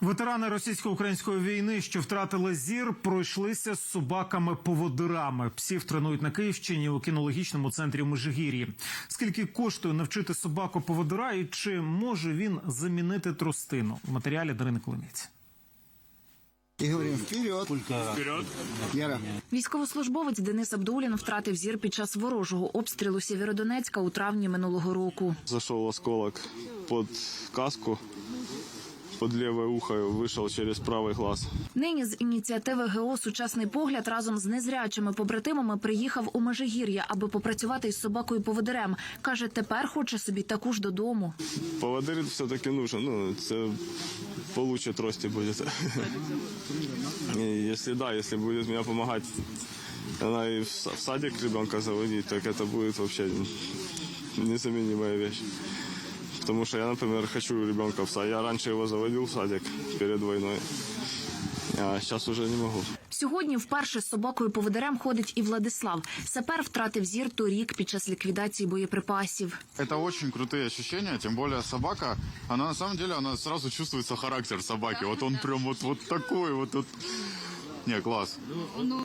Ветерани російсько-української війни, що втратили зір, пройшлися з собаками-поводирами. Псів тренують на Київщині у кінологічному центрі в Межигір'ї. Скільки коштує навчити собаку поводира і чи може він замінити тростину? В матеріалі Дарини Коломіць. И говорим вперед. Вперед. Яра. Військовослужбовець Денис Абдулін втратив зір під час ворожого обстрілу Сєвєродонецька у травні минулого року. Зашел осколок под каску, под левое ухо и вышел через правый глаз. Нині з ініціативи ГО Сучасний погляд разом з незрячими побратимами приїхав у Межигір'я, аби попрацювати із собакою поводирем. каже, тепер хоче собі таку ж додому. Поводырь все-таки нужен. Ну, это получше трости будет. И если да, если будет мне помогать, она и в с- в садик ребенка заводить, так это будет вообще незаменимая вещь. Потому что я, например, хочу ребенка в садик. Я раньше его заводил в садик перед войной, а сейчас уже не могу. Сьогодні вперше з собакою поводирем ходить і Владислав. Сапер втратив зір торік під час ліквідації боєприпасів. Это очень крутые ощущения, тем более собака, она на самом деле, она сразу чувствуется характер собаки. Вот он прям вот, вот такой, вот, вот. Не, класс.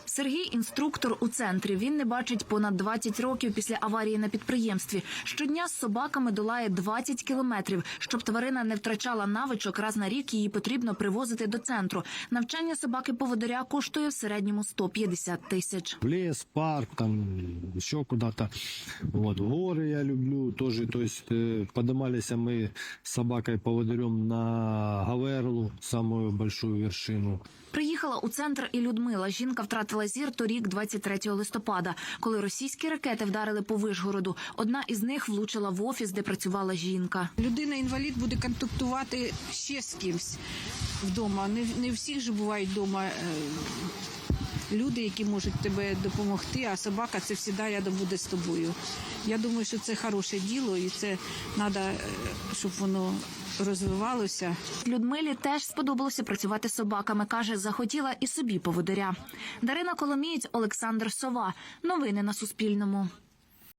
Сергій інструктор у центрі. Він не бачить понад 20 років після аварії на підприємстві. Щодня з собаками долає 20 кілометрів. Щоб тварина не втрачала навичок, раз на рік її потрібно привозити до центру. Навчання собаки поводиря коштує в середньому 150 тисяч. в лес, парк, там еще куда-то. Вот, в горы я люблю тоже. То есть э, поднимались мы с собакой поводырем на Гаверлу, самую большую вершину. Приїхала у центр і Людмила. Жінка втратила зір торік, 23 листопада, коли російські ракети вдарили по Вишгороду. Одна із них влучила в офіс, де працювала жінка. Людина-інвалід буде контактувати ще з кимсь вдома. Не, не всіх же бувають вдома е, люди, які можуть тебе допомогти, а собака це завжди рядом буде з тобою. Я думаю, що це хороше діло, і це треба, щоб воно розвивалося. Людмилі теж сподобалося працювати з собаками. каже, захотіла і собі поводиря. Дарина Коломієць, Олександр Сова. Новини на Суспільному.